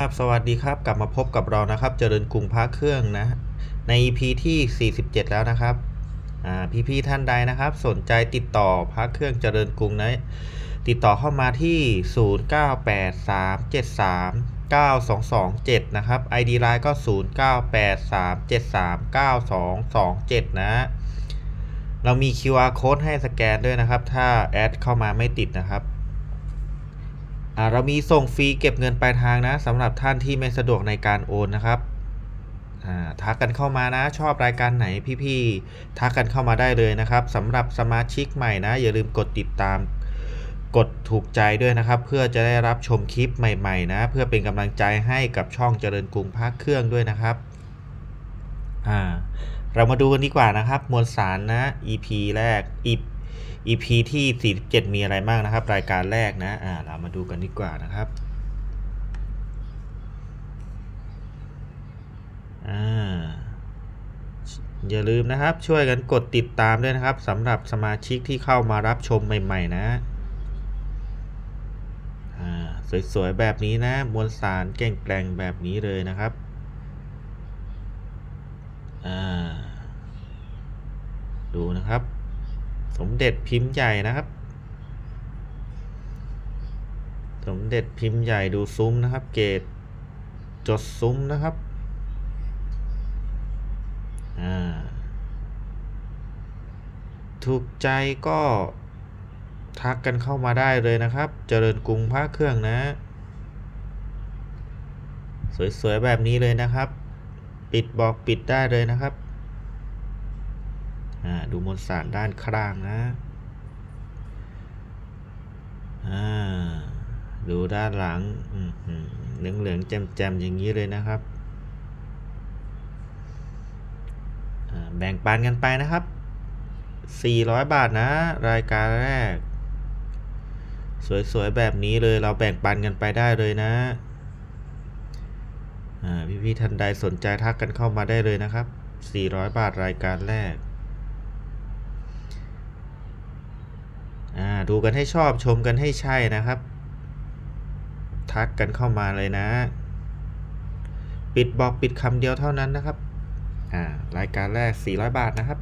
ครับสวัสดีครับกลับมาพบกับเรานะครับ เจริญกรุงพระเครื่องนะใน EP ที่ 47 แล้วนะครับอ่าพี่ๆท่านใดนะครับ สนใจติดต่อพระเครื่องเจริญกรุงนะติดต่อเข้ามาที่ 0983739227 นะครับ ID Line ก็ 0983739227 นะเรามี QR code ให้สแกนด้วยนะครับ ถ้าแอดเข้ามาไม่ติดนะครับ เรามีส่งฟรีเก็บเงินปลายทางนะสำหรับท่านที่ไม่สะดวกในการโอนนะครับอ่าทักกันเข้ามานะ ชอบรายการไหนพี่ๆทักกันเข้ามาได้เลยนะครับสำหรับสมาชิกใหม่นะ อย่าลืมกดติดตามกดถูกใจด้วยนะครับ เพื่อจะได้รับชมคลิปใหม่ๆนะ เพื่อเป็นกำลังใจให้กับช่องเจริญกรุงภาคเครื่องด้วยนะครับอ่าเรามาดูกันดีกว่านะครับ มวลสารนะ EP แรก EP EP ที่ 47 มีอะไรบ้างนะครับ รายการแรกนะ อ่า เรามาดูกันดีกว่านะครับ อ่า อย่าลืมนะครับ ช่วยกันกดติดตามด้วยนะครับสำหรับสมาชิกที่เข้ามารับชมใหม่ ๆ นะ อ่า สวย ๆ แบบนี้นะ มวลสารแก่งแกร่งแบบนี้เลยนะครับ อ่า ดูนะครับ สมเด็จพิมพ์ใหญ่นะครับ สมเด็จพิมพ์ใหญ่ดูซุ้มนะครับ เกตจดซุ้มนะครับถูกใจก็ทักกันเข้ามาได้เลยนะครับ เจริญกรุงพระเครื่องนะ สวยๆแบบนี้เลยนะครับ ปิดบอกปิดได้เลยนะครับ ดูมวลสารด้านข้างนะดูด้านหลังเหลืองเหลืองๆแจ่มๆอย่างนี้เลยนะครับแบ่งปันกันไปนะครับ 400 บาทนะ รายการแรก สวยๆ แบบนี้เลยเราแบ่งปันกันไปได้เลยนะพี่ๆท่านใดสนใจทักกันเข้ามาได้เลยนะครับ 400 บาทรายการแรก อ่า ดูกันให้ชอบชมกันให้ใช่นะครับ ทักกันเข้ามาเลยนะ ปิดบอกปิดคำเดียวเท่านั้นนะครับอ่ารายการแรก 400 บาทนะครับ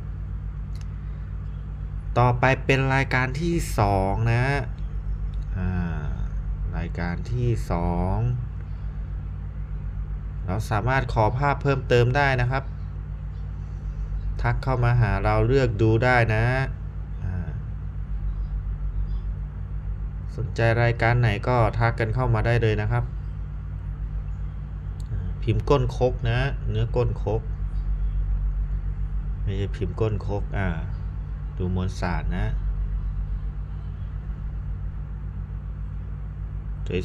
ต่อไปเป็นรายการที่ 2 นะอ่ารายการที่ 2 เราสามารถขอภาพเพิ่มเติมได้นะครับ ทักเข้ามาหาเราเลือกดูได้นะอ่า สนใจรายการไหนก็ทักกันเข้ามาได้เลยนะครับ พิมพ์ก้นคกนะ เนื้อก้นคกไม่ใช่พิมพ์ก้นคกอ่า ดูมวลสารนะ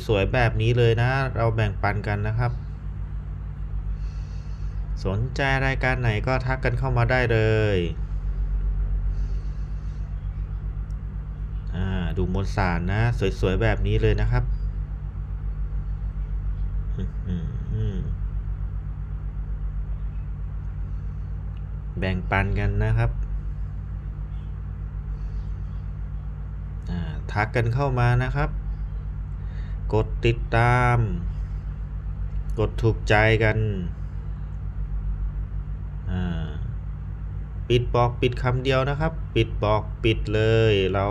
สวยๆแบบนี้เลยนะ เราแบ่งปันกันนะครับ สนใจรายการไหนก็ทักกันเข้ามาได้เลย อ่า ดูมวลสารนะ สวย ๆ แบบนี้เลยนะครับแบ่งปันกันนะครับ ทักกันเข้ามานะครับ กดติดตาม กดถูกใจกัน อ่า ปิดบอกปิดคำเดียวนะครับ ปิดบอกปิดเลย เรา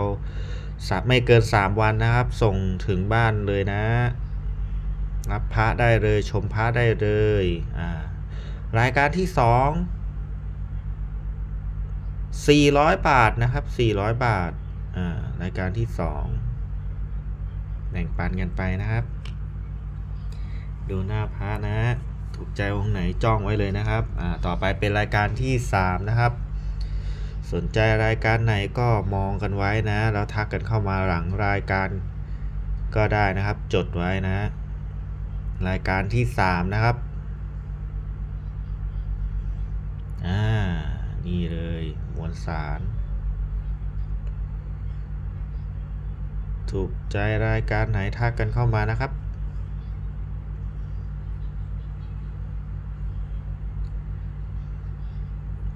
ไม่เกิน 3 วันนะครับ ส่งถึงบ้านเลยนะรับพระได้เลยชมพระได้เลยอ่ารายการที่2 400 บาทนะครับ 400 บาทอ่ารายการที่2แบ่งปันกันไปนะครับ ดูหน้าพระนะถูกใจองค์ไหนจ้องไว้เลยนะครับอ่าต่อไปเป็นรายการที่ 3 นะครับ สนใจรายการไหนก็มองกันไว้นะ แล้วทักกันเข้ามาหลังรายการก็ได้นะครับ จดไว้นะ รายการที่ 3 นะครับ อ่า นี่เลยมวลสาร ถูกใจรายการไหนทักกันเข้ามานะครับ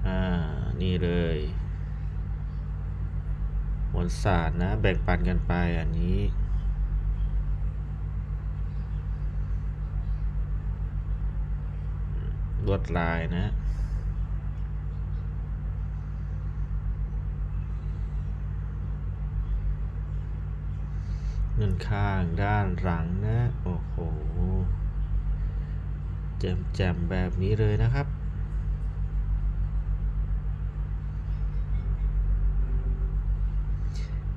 อ่า นี่เลย ลสารนะ แบ่งปันกันไปอันนี้ ลวดลายนะเงินข้างด้านหลังนะ โอ้โห แจ่มแบบนี้เลยนะครับ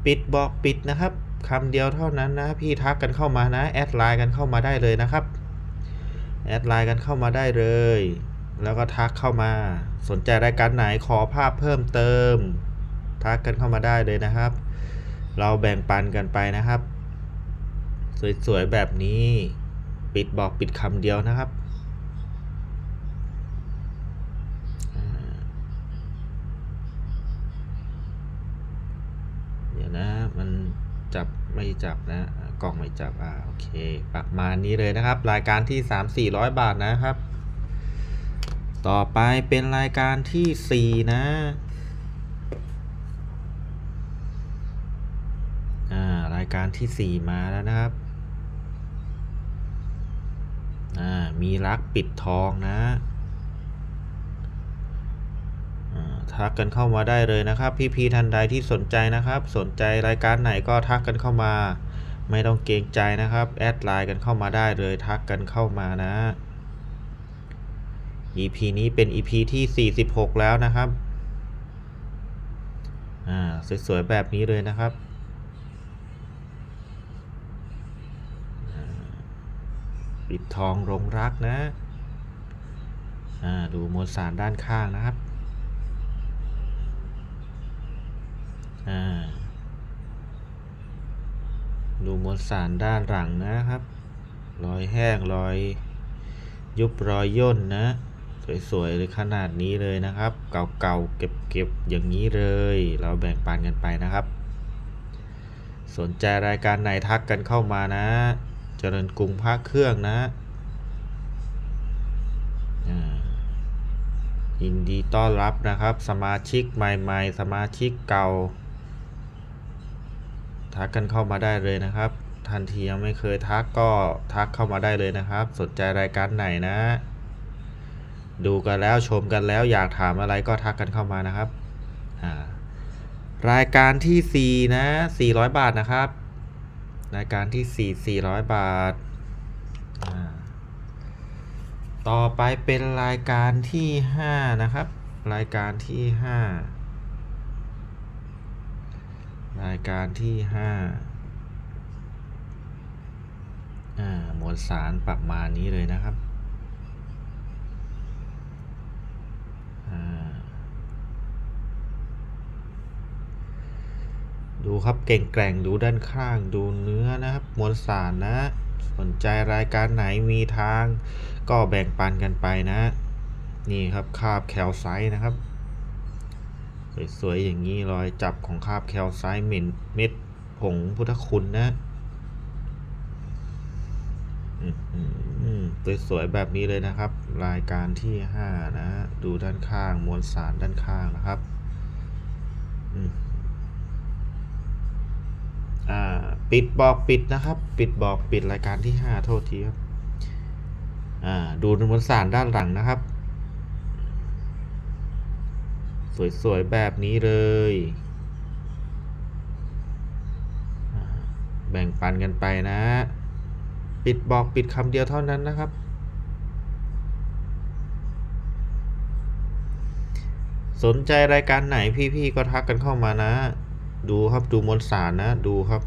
ปิดบอกปิดนะครับคำเดียวเท่านั้นนะพี่ทักกันเข้ามานะแอดไลน์กันเข้ามาได้เลยนะครับแอดไลน์กันเข้ามาได้เลย แล้วก็ทักเข้ามา สนใจรายการไหนขอภาพเพิ่มเติม ทักกันเข้ามาได้เลยนะครับ เราแบ่งปันกันไปนะครับ สวยๆแบบนี้ ปิดบอกปิดคำเดียวนะครับ ไม่จับนะกล้องไม่จับอ่าโอเคประมาณนี้เลยนะครับ รายการที่ 3 400 บาทนะครับ ต่อไปเป็นรายการทีสี่4 นะอ่ารายการที่ 4 มาแล้วนะครับอ่ามีรักปิดทองนะ ทักกันเข้ามาได้เลยนะครับ พี่พีทันใดที่สนใจนะครับ สนใจรายการไหนก็ทักกันเข้ามา ไม่ต้องเกรงใจนะครับแอดไลน์กันเข้ามาได้เลยทักกันเข้ามานะ EP นี้เป็น EP ที่ 46 แล้วนะครับอ่าสวยๆแบบนี้เลยนะครับปิดทองรงรักนะอ่าดูมวลสารด้านข้างนะครับ อ่า ดูมวลสารด้านหลังนะครับ รอยแห้งรอยยุบรอยย่นนะ สวยๆเลยขนาดนี้เลยนะครับ เก่าๆเก็บๆอย่างนี้เลย เราแบ่งปันกันไปนะครับ สนใจรายการไหนทักกันเข้ามานะ เจริญกรุงภาคเครื่องนะยินดีต้อนรับนะครับ สมาชิกใหม่ ๆ สมาชิกเก่า ทักกันเข้ามาได้เลยนะครับ ทันทียังไม่เคยทักก็ทักเข้ามาได้เลยนะครับ สนใจรายการไหนนะ ดูกันแล้วชมกันแล้วอยากถามอะไรก็ทักกันเข้ามานะครับรายการที่ 4 นะ 400 บาทนะครับ รายการที่ 4 400 บาทอ่าต่อไปเป็นรายการที่ 5 นะครับ รายการที่ 5 รายการที่5อ่ามวลสารประมาณนี้เลยนะครับดูครับเก่งแกร่งดูด้านข้างดูเนื้อนะครับมวลสารนะ สนใจรายการไหนมีทาง ก็แบ่งปันกันไปนะ นี่ครับคาบแคลไซต์นะครับ สวยๆอย่างนี้รอยจับของคาบแคลไซต์เม็นเม็ดผงพุทธคุณนะอืมสวยๆแบบนี้เลยนะครับ รายการที่ห้านะ ดูด้านข้างมวลสารด้านข้างนะครับอ่าปิดบอกปิดนะครับ ปิดบอกปิดรายการที่ห้าโทษทีครับ อ่า ดูมวลสารด้านหลังนะครับ สวยๆ แบบนี้เลย แบ่งปันกันไปนะ ปิดบอกปิดคำเดียวเท่านั้นนะครับ สนใจรายการไหนพี่ๆ ก็ทักกันเข้ามานะ ดูครับดูมวลสารนะ ดูครับ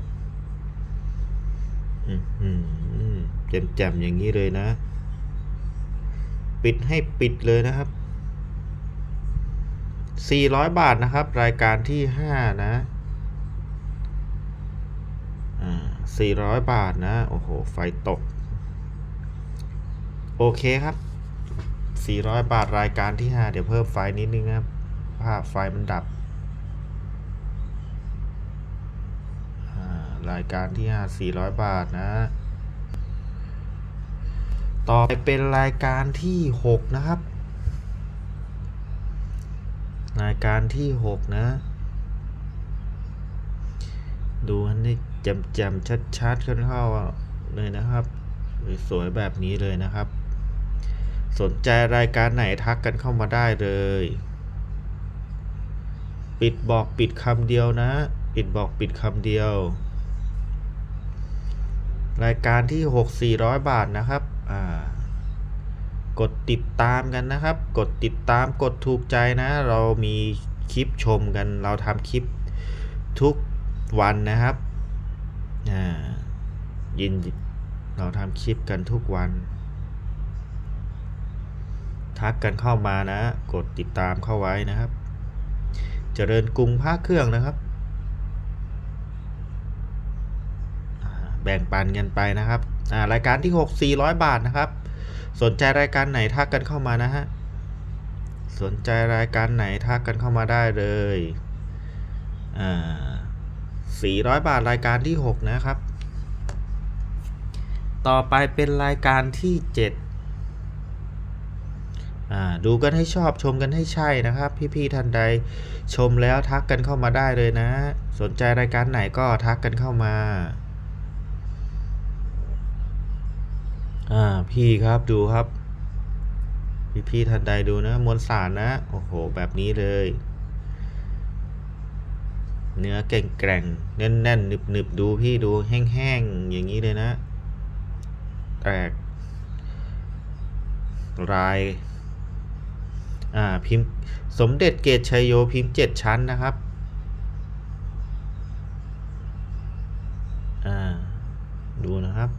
แจ่มๆอย่างนี้เลยนะ ปิดให้ปิดเลยนะครับ 400 บาทนะครับ รายการที่ 5 นะอ่า400 บาทนะ โอ้โห ไฟตก โอเคครับ 400 บาทรายการที่ 5 เดี๋ยวเพิ่มไฟนิดนึงนะครับภาพไฟมันดับ รายการที่ 5 400 บาทนะ ต่อไปเป็นรายการที่ 6 นะครับ รายการที่6นะ ดูให้แจ่มๆชัดๆขึ้นเข้าเลยนะครับ สวยแบบนี้เลยนะครับ สนใจรายการไหนทักกันเข้ามาได้เลย ปิดบอกปิดคำเดียวนะ ปิดบอกปิดคำเดียว รายการที่ 6 400 บาทนะครับ อ่า กดติดตามกันนะครับ กดติดตามกดถูกใจนะ เรามีคลิปชมกัน เราทำคลิปทุกวันนะครับอ่ายินเราทำคลิปกันทุกวัน ทักกันเข้ามานะ กดติดตามเข้าไว้นะครับ เจริญกรุงภาคเครื่องนะครับ แบ่งปันกันไปนะครับอ่ารายการที่ 6 400 บาทนะครับ สนใจรายการไหนทักกันเข้ามานะฮะ สนใจรายการไหนทักกันเข้ามาได้เลยอ่า400บาทรายการที่6นะครับ ต่อไปเป็นรายการที่7อ่าดูกันให้ชอบชมกันให้ใช่นะครับ พี่ๆท่านใดชมแล้วทักกันเข้ามาได้เลยนะ สนใจรายการไหนก็ทักกันเข้ามา อ่า พี่ครับดูครับ พี่ๆท่านใดดูนะ มวลสารนะ โอ้โห แบบนี้เลย เนื้อแกร่งๆแน่นๆหนึบดูพี่ดูแห้งๆอย่างนี้เลยนะ แตกลาย อ่า พิมพ์ สมเด็จเกตชัยโยพิมพ์เจ็ดชั้นนะครับ อ่า ดูนะครับ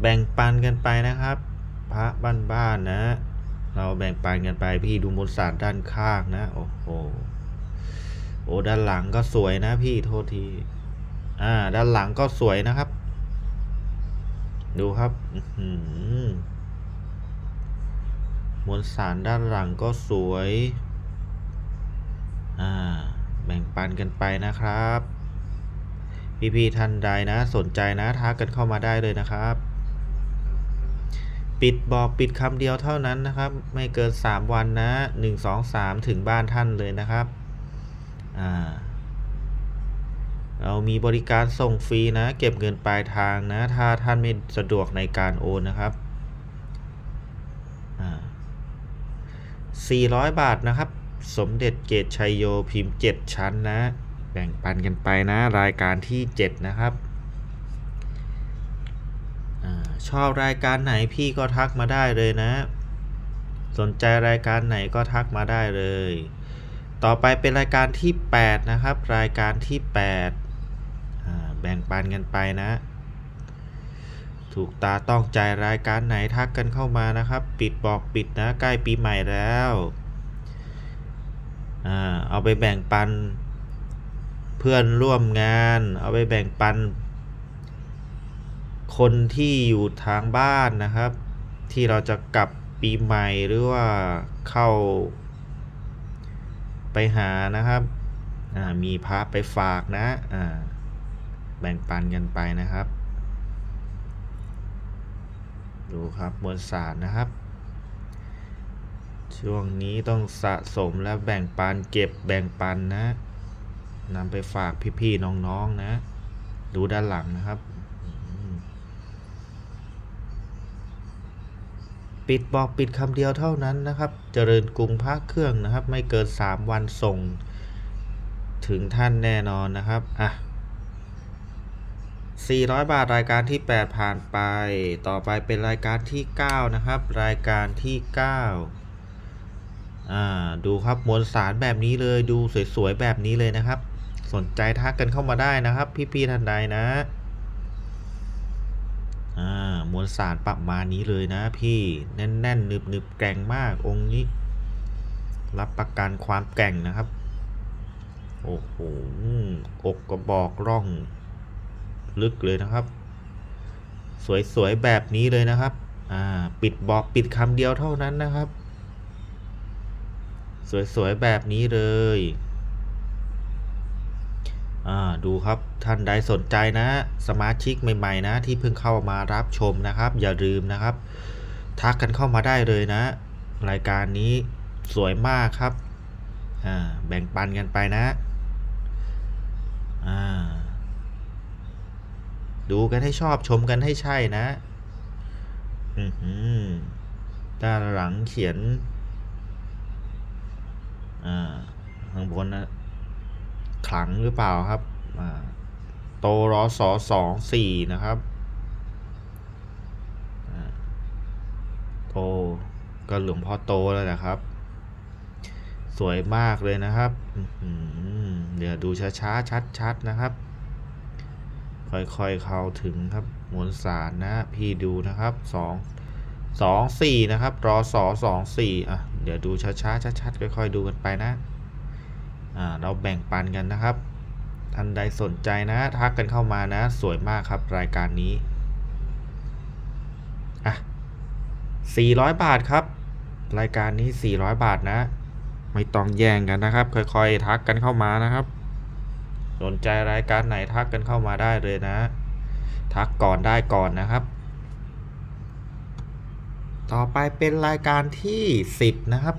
แบ่งปันกันไปนะครับ พระบ้านๆนะ เราแบ่งปันกันไปพี่ดูมวลสารด้านข้างนะ โอ้โหโอ้ด้านหลังก็สวยนะพี่โทษที อ่า ด้านหลังก็สวยนะครับ ดูครับมวลสารด้านหลังก็สวย อ่า แบ่งปันกันไปนะครับ พี่ๆท่านใดนะสนใจนะทักกันเข้ามาได้เลยนะครับ ปิดบอกปิดคำเดียวเท่านั้นนะครับ ไม่เกิน 3 วันนะ 1 2 3 ถึงบ้านท่านเลยนะครับอ่าเรามีบริการส่งฟรีนะ เก็บเงินปลายทางนะ ถ้าท่านไม่สะดวกในการโอนนะครับอ่า400 บาทนะครับ สมเด็จเกตชัยโยพิมพ์ 7 ชั้นนะ แบ่งปันกันไปนะ รายการที่ 7 นะครับ ชอบรายการไหนพี่ก็ทักมาได้เลยนะ สนใจรายการไหนก็ทักมาได้เลย ต่อไปเป็นรายการที่ 8 นะครับ รายการที่ 8 แบ่งปันกันไปนะ ถูกตาต้องใจรายการไหนทักกันเข้ามานะครับ ปิดบอกปิดนะใกล้ปีใหม่แล้วอเอาไปแบ่งปันเพื่อนร่วมงาน เอาไปแบ่งปัน คนที่อยู่ทางบ้านนะครับ ที่เราจะกลับปีใหม่หรือว่าเข้า ไปหานะครับมีพระไปฝากนะแบ่งปันกันไปนะครับ ดูครับมวลสารนะครับ ช่วงนี้ต้องสะสมและแบ่งปันเก็บแบ่งปันนะนำไปฝากพี่ๆน้องๆนะดูด้านหลังนะครับอืม ปิดบอกปิดคำเดียวเท่านั้นนะครับ เจริญกรุงภาคเครื่องนะครับ ไม่เกิน 3 วันส่ง ถึงท่านแน่นอนนะครับอะ400 บาทรายการที่ 8 ผ่านไป ต่อไปเป็นรายการที่ 9 นะครับ รายการที่ 9 อ่า ดูครับมวลสารแบบนี้เลย ดูสวยๆ แบบนี้เลยนะครับ สนใจทักกันเข้ามาได้นะครับ พี่ๆท่านใดนะ อ่ามวลสารประมาณนี้เลยนะพี่แน่นๆหนึบๆแกร่งมากองค์นี้ รับประกันความแกร่งนะครับโอ้โหอกกระบอกร่อง ลึกเลยนะครับ สวยๆแบบนี้เลยนะครับ อ่า ปิดบอกปิดคำเดียวเท่านั้นนะครับ สวยๆแบบนี้เลย ดูครับท่านใดสนใจนะ สมาชิกใหม่ๆนะ ที่เพิ่งเข้ามารับชมนะครับ อย่าลืมนะครับ ทักกันเข้ามาได้เลยนะ รายการนี้สวยมากครับอ่าแบ่งปันกันไปนะอ่าดูกันให้ชอบชมกันให้ใช่นะอือหือด้านหลังเขียนอ่าข้างบนนะ ขลังหรือเปล่าครับโตรอสอสองสี่นะครับโตก็หลวงพ่อโตแล้วนะครับ สวยมากเลยนะครับเดี๋ยวดูช้าๆชัดๆนะครับ ค่อยๆเข้าถึงครับมวลสารนะพี่ดูนะครับสองสองสี่นะครับรอสอสองสี่อะเดี๋ยวดูช้าๆชัดๆค่อยๆดูกันไปนะ เราแบ่งปันกันนะครับ ท่านใดสนใจนะ ทักกันเข้ามานะ สวยมากครับรายการนี้อะ400 บาทครับ รายการนี้ 400 บาทนะ ไม่ต้องแย่งกันนะครับ ค่อยๆ ทักกันเข้ามานะครับ สนใจรายการไหนทักกันเข้ามาได้เลยนะ ทักก่อนได้ก่อนนะครับ ต่อไปเป็นรายการที่ 10 นะครับ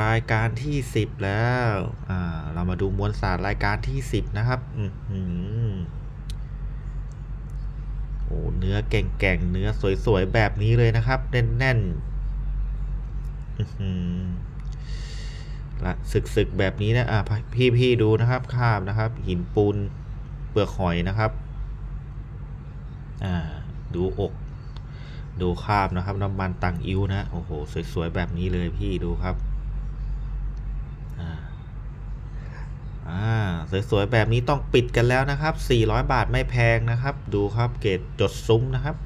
รายการที่ 10 แล้ว อ่า เรามาดูมวลสารรายการที่ 10 นะครับ อือหือโอ้เนื้อแก่งๆ เนื้อสวยๆ แบบนี้เลยนะครับ แน่นๆละสึกๆ แบบนี้นะ อ่าพี่ๆ ดูนะครับคาบนะครับ หินปูน เปลือกหอยนะครับ อ่า ดูอกดูคาบนะครับ น้ำมันตังอิ้วนะ โอ้โห สวยๆ แบบนี้เลยพี่ดูครับ อ่า อ่าสวยๆแบบนี้ต้องปิดกันแล้วนะครับ 400 บาทไม่แพงนะครับ ดูครับเกรดจดซุ้มนะครับ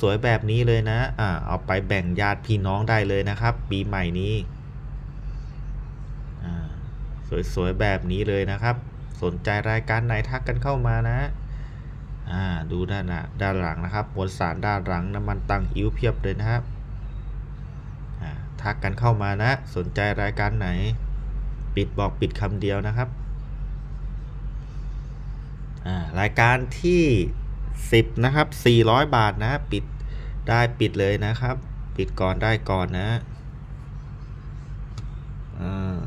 สวยๆแบบนี้เลยนะอ่าเอาไปแบ่งญาติพี่น้องได้เลยนะครับ ปีใหม่นี้อ่าสวยๆแบบนี้เลยนะครับ สนใจรายการไหนทักกันเข้ามานะอ่าดูด้านหน้าด้านหลังนะครับมวลสารด้านหลังน้ำมันตังอิ้วเพียบเลยนะครับอ่าทักกันเข้ามานะ สนใจรายการไหน ปิดบอกปิดคำเดียวนะครับอ่ารายการที่ 10 นะครับ 400 บาทนะ ปิดได้ปิดเลยนะครับ ปิดก่อนได้ก่อนนะอ่า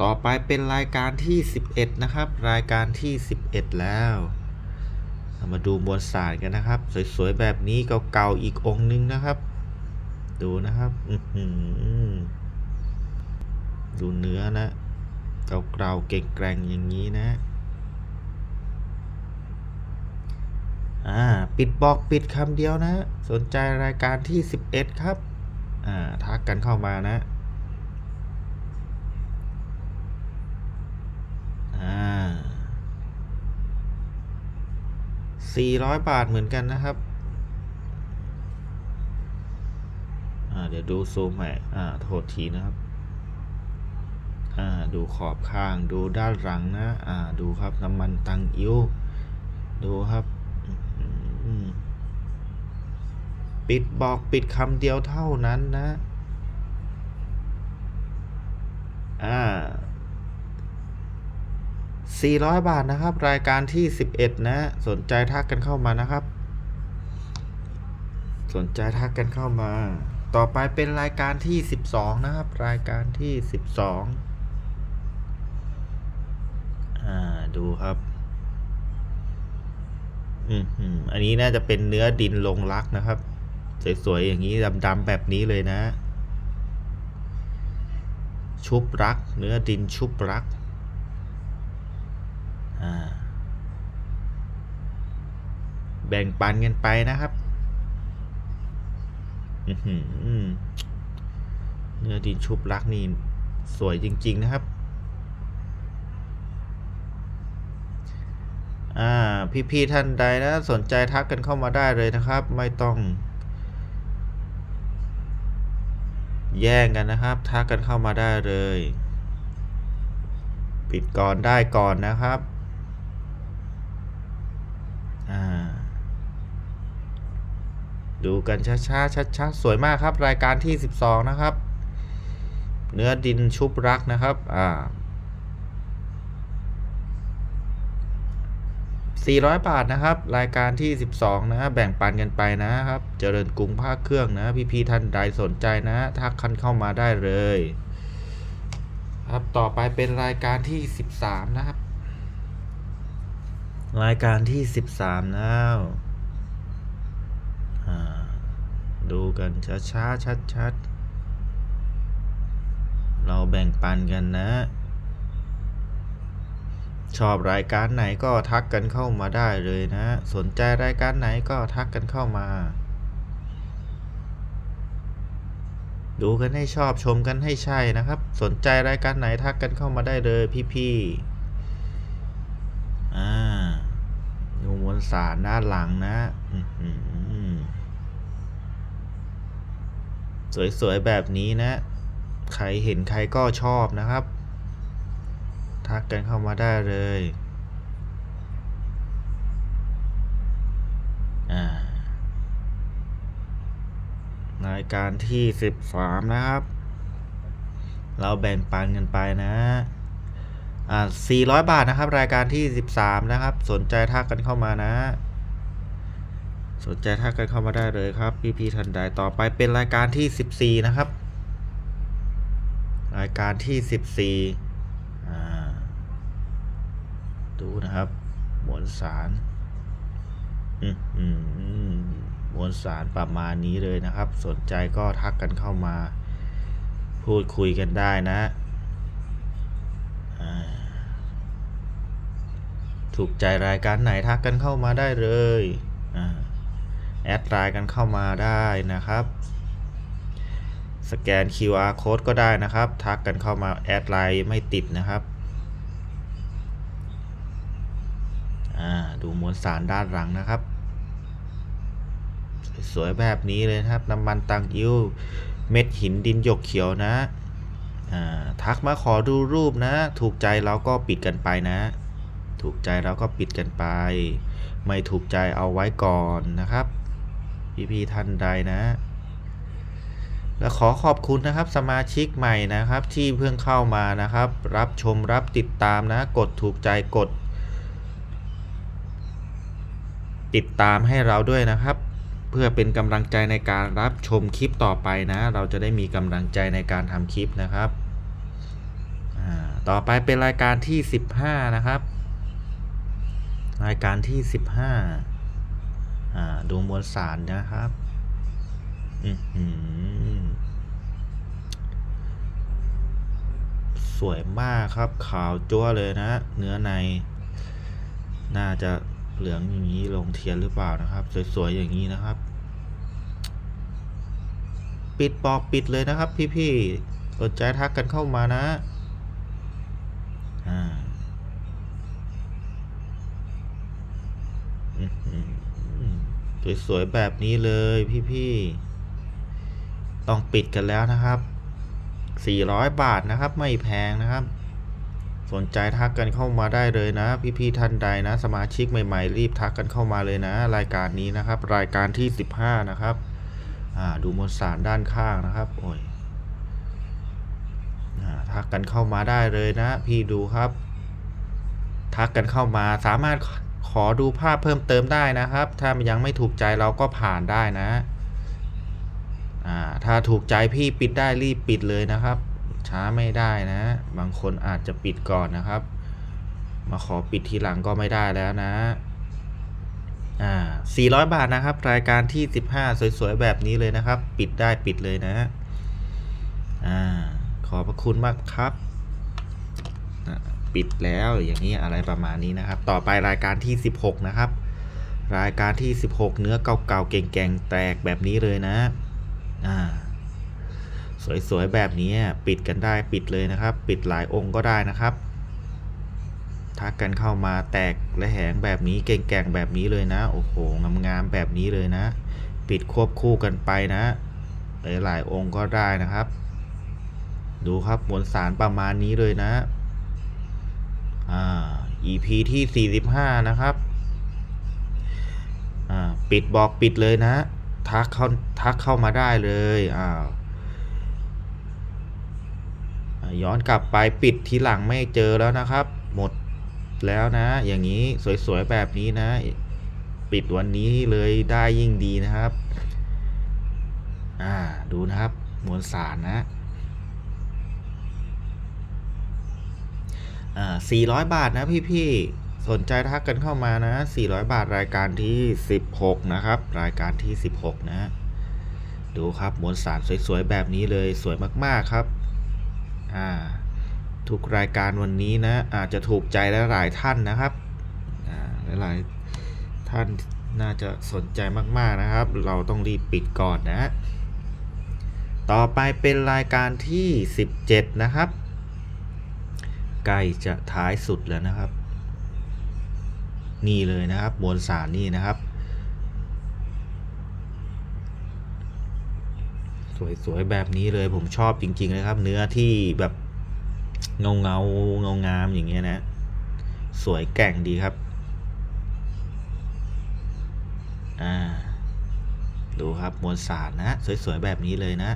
ต่อไปเป็นรายการที่ 11 นะครับ รายการที่ 11 แล้วามาดูมวลสารกันนะครับ สวยๆ แบบนี้เก่าๆอีกองค์นึงนะครับ ดูนะครับ อื ดูเนื้อนะเกลาๆเก่งแกร่งอย่างนี้นะอ่าปิดบอกปิดคำเดียวนะ สนใจรายการที่ 11 ครับอ่าทักกันเข้ามานะอ่า400 บาทเหมือนกันนะครับอ่าเดี๋ยวดูซูมใหม่อ่าโทษทีนะครับ ดูขอบข้างดูด้านหลังนะอ่าดูครับน้ำมันตังอิ้วดูครับปิดบอกปิดคำเดียวเท่านั้นนะอ่า400 บาทนะครับ รายการที่ 11 นะ สนใจทักกันเข้ามานะครับ สนใจทักกันเข้ามา ต่อไปเป็นรายการที่ 12 นะครับ รายการที่ 12 อ่าดูครับอืมอืมอันนี้น่าจะเป็นเนื้อดินลงรักนะครับ สวยๆอย่างนี้ดำๆแบบนี้เลยนะ ชุบรัก เนื้อดินชุบรัก อ่า แบ่งปันกันไปนะครับเนื้อดินชุบรักนี่สวยจริง ๆ นะครับ อ่าพี่ๆท่านใดนะสนใจทักกันเข้ามาได้เลยนะครับ ไม่ต้อง แย่งกันนะครับ ทักกันเข้ามาได้เลย ปิดก่อนได้ก่อนนะครับอ่าดูกันช้าๆชัดๆสวยมากครับ รายการที่ 12 นะครับ เนื้อดินชุบรักนะครับ อ่า 400 บาทนะครับ รายการที่ 12 นะแบ่งปันกันไปนะครับ เจริญกรุงภาคเครื่องนะ พี่ๆท่านใดสนใจนะ ทักคันเข้ามาได้เลย ครับต่อไปเป็นรายการที่ 13 นะครับ รายการที่ 13แล้วดูกันช้าๆชัดๆเราแบ่งปันกันนะ ชอบรายการไหนก็ทักกันเข้ามาได้เลยนะ สนใจรายการไหนก็ทักกันเข้ามา ดูกันให้ชอบชมกันให้ใช่นะครับ สนใจรายการไหนทักกันเข้ามาได้เลยพี่ๆอ่าดูมวลสารด้านหลังนะอื้อหือสวยๆแบบนี้นะ ใครเห็นใครก็ชอบนะครับ ทักกันเข้ามาได้เลยรายการที่13นะครับ เราแบ่งปันกันไปนะอ่า400บาทนะครับ รายการที่13นะครับ สนใจทักกันเข้ามานะ สนใจทักกันเข้ามาได้เลยครับพี่พีทันใดต่อไปเป็นรายการที่14นะครับ รายการที่14อ่ ดูนะครับ มวลสารมวลสารประมาณนี้เลยนะครับ สนใจก็ทักกันเข้ามา พูดคุยกันได้นะถูกใจรายการไหนทักกันเข้ามาได้เลยอแอดไลน์กันเข้ามาได้นะครับ สแกน QR code ก็ได้นะครับ ทักกันเข้ามาแอดไลน์ไม่ติดนะครับอ่า ดูมวลสารด้านหลังนะครับ สวยแบบนี้เลยครับน้ำมันตังอิ้วเม็ดหินดินหยกเขียวนะทักมาขอดูรูปนะ ถูกใจเราก็ปิดกันไปนะ ถูกใจเราก็ปิดกันไป ไม่ถูกใจเอาไว้ก่อนนะครับ พี่ๆท่านใดนะ และขอขอบคุณนะครับสมาชิกใหม่นะครับที่เพิ่งเข้ามานะครับ รับชมรับติดตามนะ กดถูกใจกด ติดตามให้เราด้วยนะครับ เพื่อเป็นกำลังใจในการรับชมคลิปต่อไปนะ เราจะได้มีกำลังใจในการทำคลิปนะครับต่อไปเป็นรายการที่ 15 นะครับ รายการที่ 15อ่าดูมวลสารนะครับสวยมากครับขาวจัวเลยนะ เนื้อใน น่าจะ เหลืองอย่างนี้ลงเทียนหรือเปล่านะครับ สวยๆอย่างนี้นะครับ ปิดบอกปิดเลยนะครับ พี่ๆสนใจทักกันเข้ามานะอ่าสวยๆแบบนี้เลยพี่ๆต้องปิดกันแล้วนะครับ 400 บาทนะครับ ไม่แพงนะครับ สนใจทักกันเข้ามาได้เลยนะ พี่ๆท่านใดนะ สมาชิกใหม่ๆ รีบทักกันเข้ามาเลยนะ รายการนี้นะครับ รายการที่ 15 นะครับอ่าดูมวลสารด้านข้างนะครับโอ้ยอ่าทักกันเข้ามาได้เลยนะ พี่ดูครับ ทักกันเข้ามาสามารถขอดูภาพเพิ่มเติมได้นะครับ ถ้ายังไม่ถูกใจเราก็ผ่านได้นะ อ่า ถ้าถูกใจพี่ปิดได้รีบปิดเลยนะครับ ช้าไม่ได้นะ บางคนอาจจะปิดก่อนนะครับ มาขอปิดทีหลังก็ไม่ได้แล้วนะ อ่า 400 บาทนะครับ รายการที่ 15 สวยๆ แบบนี้เลยนะครับ ปิดได้ปิดเลยนะ อ่า ขอบพระคุณมากครับปิดแล้วอย่างนี้อะไรประมาณนี้นะครับ ต่อไปรายการที่ 16 นะครับ รายการที่ 16 เนื้อเก่าๆเก่งๆแตกแบบนี้เลยนะ อ่า สวยๆแบบนี้ปิดกันได้ปิดเลยนะครับ ปิดหลายองค์ก็ได้นะครับ ทักกันเข้ามาแตกและแหงแบบนี้เก่งๆแบบนี้เลยนะ โอ้โหงามๆแบบนี้เลยนะ ปิดควบคู่กันไปนะหลายๆองค์ก็ได้นะครับ ดูครับมวลสารประมาณนี้เลยนะอ่า EP ที่ 45 นะครับอ่าปิดบอกปิดเลยนะ ทักเข้าทักเข้ามาได้เลยอ่าอ่า ย้อนกลับไปปิดทีหลังไม่เจอแล้วนะครับ หมดแล้วนะ อย่างนี้สวยๆแบบนี้นะ ปิดวันนี้เลยได้ยิ่งดีนะครับ อ่าดูนะครับมวลสารนะอ่า400 บาทนะพี่ๆสนใจทักกันเข้ามานะ 400 บาทรายการที่ 16 นะครับ รายการที่ 16 นะ ดูครับมวลสารสวยๆแบบนี้เลยสวยมากๆครับ อ่าทุกรายการวันนี้นะอาจจะถูกใจหลายๆท่านนะครับอ่าหลายๆท่านน่าจะสนใจมากๆนะครับ เราต้องรีบปิดก่อนนะ ต่อไปเป็นรายการที่ 17 นะครับ ใกล้จะท้ายสุดแล้วนะครับ นี่เลยนะครับมวลสารนี่นะครับ สวยๆแบบนี้เลยผมชอบจริงๆเลยครับ เนื้อที่แบบเงาเงาเงางามอย่างเงี้ยนะ สวยแก่งดีครับ อ่า ดูครับมวลสารนะ สวยๆแบบนี้เลยนะ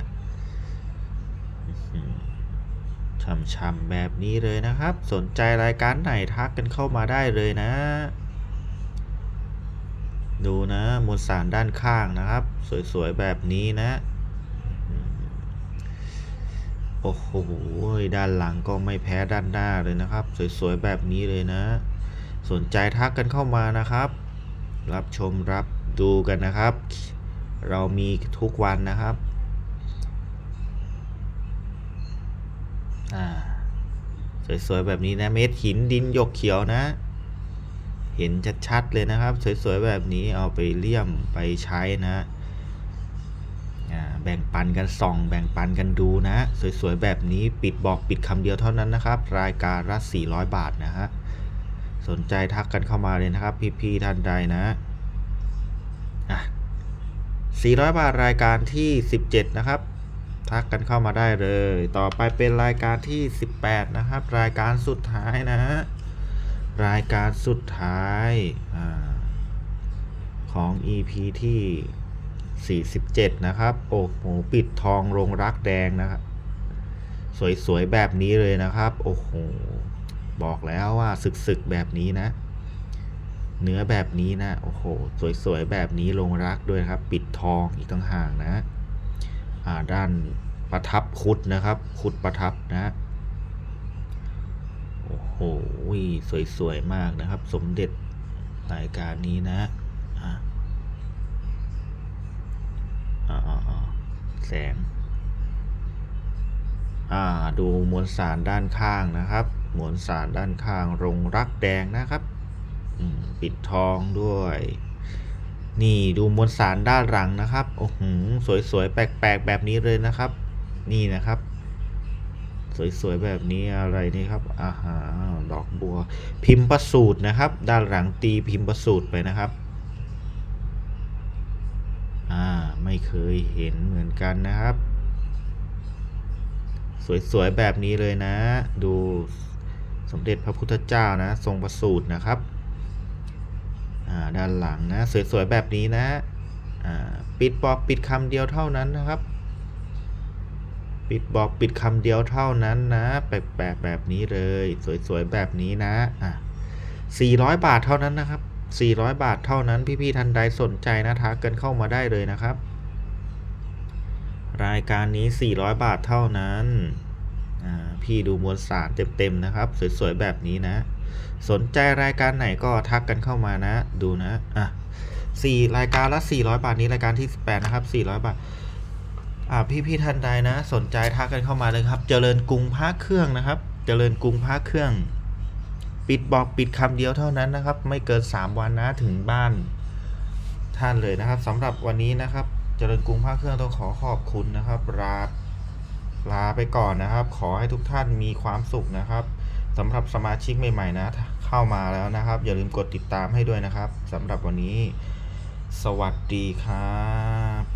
อื้อหือช่ำๆแบบนี้เลยนะครับ สนใจรายการไหนทักกันเข้ามาได้เลยนะ ดูนะมวลสารด้านข้างนะครับ สวยๆแบบนี้นะ โอ้โหด้านหลังก็ไม่แพ้ด้านหน้าเลยนะครับ สวยๆแบบนี้เลยนะ สนใจทักกันเข้ามานะครับ รับชมรับดูกันนะครับ เรามีทุกวันนะครับอ่าสวยๆแบบนี้นะเม็ดหินดินหยกเขียวนะ เห็นชัดๆเลยนะครับ สวยๆแบบนี้เอาไปเลี่ยมไปใช้นะ แบ่งปันกันส่อง แบ่งปันกันดูนะ สวยๆ แบบนี้ปิดบอกปิดคำเดียวเท่านั้นนะครับ รายการละ400 บาทนะฮะ สนใจทักกันเข้ามาเลยนะครับ พี่ๆท่านใดนะอะ400 บาทรายการที่ 17 นะครับ ทักกันเข้ามาได้เลย ต่อไปเป็นรายการที่ 18 นะครับ รายการสุดท้ายนะ รายการสุดท้ายอของ EP ที่ 47 นะครับโอ้โหปิดทองลงรักแดงนะครับ สวยๆ แบบนี้เลยนะครับ โอ้โห บอกแล้วว่าสึกๆ แบบนี้นะ เนื้อแบบนี้นะ โอ้โห สวยๆ แบบนี้ลงรักด้วยครับ ปิดทองอีกต่างหากนะอ่าด้านประทับคุดนะครับ คุดประทับนะ โอ้โห สวยๆ มากนะครับ สมเด็จรายการนี้นะอ่า อ่าแสง อ่า ดูมวลสารด้านข้างนะครับ มวลสารด้านข้างรงรักแดงนะครับ ปิดทองด้วย นี่ดูมวลสารด้านหลังนะครับ โอ้โห สวยๆ แปลกๆ แบบนี้เลยนะครับ นี่นะครับสวยๆแบบนี้อะไรนี่ครับอาหาดอกบัว พิมพ์ประสูตรนะครับ ด้านหลังตีพิมพ์ประสูตรไปนะครับ อ่า ไม่เคยเห็นเหมือนกันนะครับ สวยๆ แบบนี้เลยนะ ดูสมเด็จพระพุทธเจ้านะ ทรงประสูตรนะครับอ่าด้านหลังนะ สวยๆ แบบนี้นะอ่าปิดบอกปิดคำเดียวเท่านั้นนะครับ ปิดบอกปิดคำเดียวเท่านั้นนะแปลกๆแบบนี้เลย สวยๆ แบบนี้นะอะ400 บาทเท่านั้นนะครับ400 บาทเท่านั้นพี่ๆท่านใดสนใจนะทักกันเข้ามาได้เลยนะครับ รายการนี้ 400 บาทเท่านั้นอ่าพี่ดูมวลสารเต็มๆนะครับ สวยๆ แบบนี้นะ สนใจรายการไหนก็ทักกันเข้ามานะ ดูนะ อะสี่รายการละ 400 บาทนี้รายการที่ 18 นะครับ 400 บาท อ่าพี่พี่ๆท่านใดนะ สนใจทักกันเข้ามาเลยครับ เจริญกรุงพระเครื่องนะครับ เจริญกรุงพระเครื่อง ปิดบอกปิดคำเดียวเท่านั้นนะครับ ไม่เกิน 3 วันนะถึงบ้านท่านเลยนะครับสำหรับวันนี้นะครับ เจริญกรุงภาคเครื่องต้องขอขอบคุณนะครับลาลาไปก่อนนะครับ ขอให้ทุกท่านมีความสุขนะครับสำหรับสมาชิกใหม่ๆนะเข้ามาแล้วนะครับ อย่าลืมกดติดตามให้ด้วยนะครับสำหรับวันนี้ สวัสดีครับ